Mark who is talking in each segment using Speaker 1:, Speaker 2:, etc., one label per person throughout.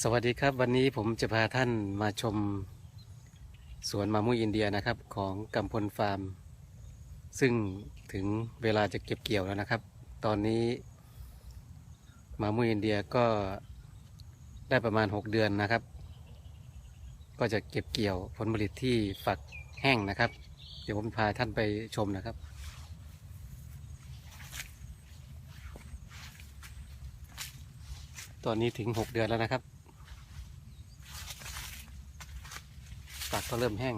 Speaker 1: สวัสดีครับวันนี้ผมจะพาท่านมาชมสวนมามุยอินเดียนะครับของกำพลฟาร์ม ซึ่งถึงเวลาจะเก็บเกี่ยวแล้วนะครับ ตอนนี้มามุยอินเดียก็ได้ประมาณ 6 เดือนนะครับ ก็จะเก็บเกี่ยวผลผลิตที่ฝักแห้งนะครับ เดี๋ยวผมพาท่านไปชมนะครับตอนนี้ถึง 6 เดือนแล้วนะครับ ฝักก็เริ่มแห้ง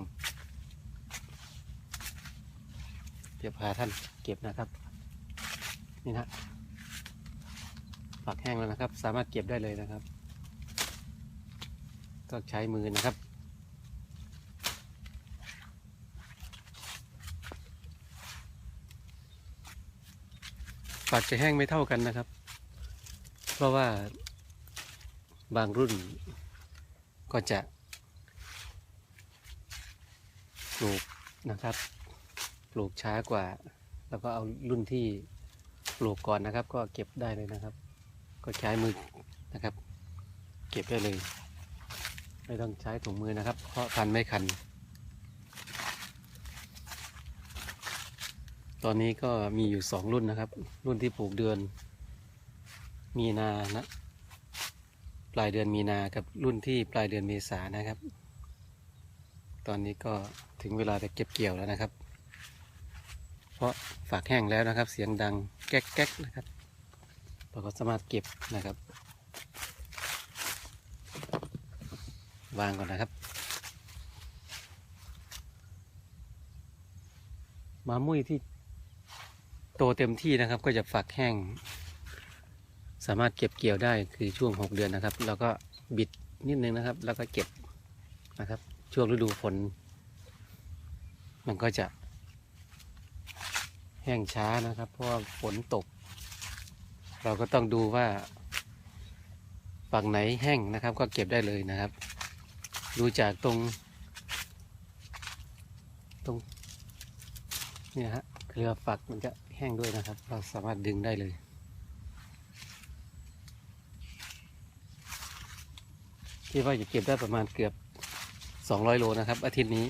Speaker 1: เดี๋ยวพาท่านเก็บนะครับ นี่นะฝักแห้งแล้วนะครับ สามารถเก็บได้เลยนะครับ ก็ใช้มือนะครับฝักจะแห้งไม่เท่ากันนะครับ เพราะว่าบางรุ่นก็จะ ปลูกนะครับ ปลูกช้ากว่า แล้วก็เอารุ่นที่ปลูกก่อนนะครับ ก็เก็บได้เลยนะครับ ก็ใช้มือนะครับ เก็บได้เลย ไม่ต้องใช้ถุงมือนะครับ เพราะคันไม่คัน ตอนนี้ก็มีอยู่สองรุ่นนะครับ รุ่นที่ปลูกเดือน มีนานะปลายเดือนมีนากับรุ่นที่ปลายเดือนเมษานะครับ ตอนนี้ก็ถึงเวลาจะเก็บเกี่ยวแล้วนะครับ เพราะฝากแห้งแล้วนะครับ เสียงดังแก๊กแก๊กนะครับ เราก็สามารถเก็บนะครับ วางก่อนนะครับ มามุ้ยที่โตเต็มที่นะครับ ก็จะฝักแห้ง สามารถเก็บเกี่ยวได้คือช่วง 6 เดือนนะครับ แล้วก็บิดนิดนึงนะครับ แล้วก็เก็บนะครับ ช่วงฤดูฝน มันก็จะแห้งช้านะครับ เพราะว่าฝนตก เราก็ต้องดูว่าฝั่งไหนแห้งนะครับ ก็เก็บได้เลยนะครับ ดูจากตรง ตรงนี่ฮะเครือฝักมันจะแห้งด้วยนะครับ เราสามารถดึงได้เลยคิดว่าจะเก็บได้ประมาณเกือบ 200โลนะครับ อาทิตย์นี้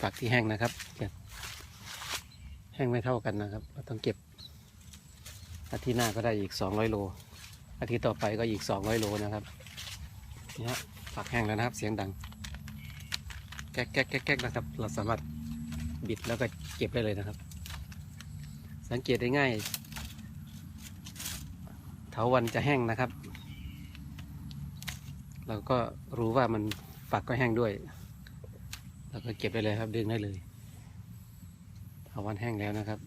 Speaker 1: ฝักที่แห้งนะครับแห้งไม่เท่ากันนะครับเราต้องเก็บ อาทิตย์หน้าก็ได้อีก200โล อาทิตย์ต่อไปก็อีก200โลนะครับนี่ฮะฝักแห้งแล้วนะครับ เสียงดังแก๊กแก๊กแก๊กแก๊กนะครับ เราสามารถบิดแล้วก็เก็บได้เลยนะครับ สังเกตได้ง่ายเถาวันจะแห้งนะครับ เราก็รู้ว่ามันฝักก็แห้งด้วยเราก็เก็บได้เลยครับดึงได้เลยเถาวันแห้งแล้วนะครับ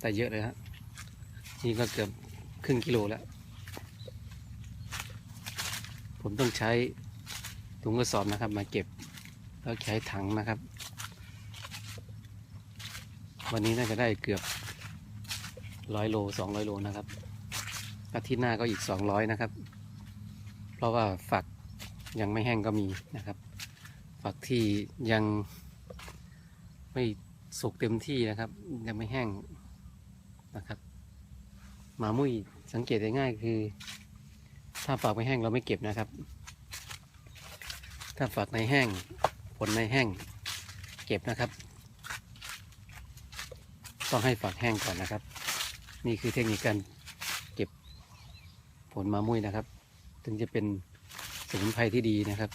Speaker 1: แต่เยอะเลยฮะนี่ก็เกือบครึ่งกิโลแล้ว ผมต้องใช้ถุงกระสอบนะครับ มาเก็บแล้วใช้ถังนะครับ วันนี้น่าจะได้เกือบร้อยโลสองร้อยโลนะครับอาทิตย์หน้าก็อีกสองร้อยนะครับ ราะว่าฝักยังไม่แห้งก็มีนะครับ ฝักที่ยังไม่สุกเต็มที่นะครับ ยังไม่แห้งนะครับหมามุ้ยสังเกตได้ง่ายคือ ถ้าฝักไม่แห้งเราไม่เก็บนะครับ ถ้าฝักในแห้งผลในแห้งเก็บนะครับ ต้องให้ฝักแห้งก่อนนะครับ นี่คือเทคนิคการเก็บผลมามุ้ยนะครับ ถึงจะเป็นสมุนไพรที่ดีนะครับ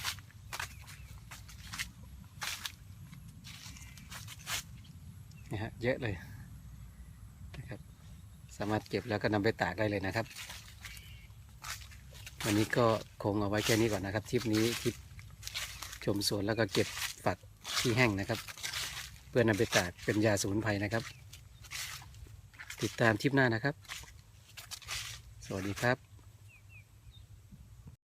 Speaker 1: นะฮะเยอะเลยนะครับ สามารถเก็บแล้วก็นำไปตากได้เลยนะครับ วันนี้ก็คงเอาไว้แค่นี้ก่อนนะครับทริปนี้ทริปชมสวนแล้วก็เก็บฝักที่แห้งนะครับ เพื่อนำไปตากเป็นยาสมุนไพรนะครับ ติดตามทริปหน้านะครับ สวัสดีครับ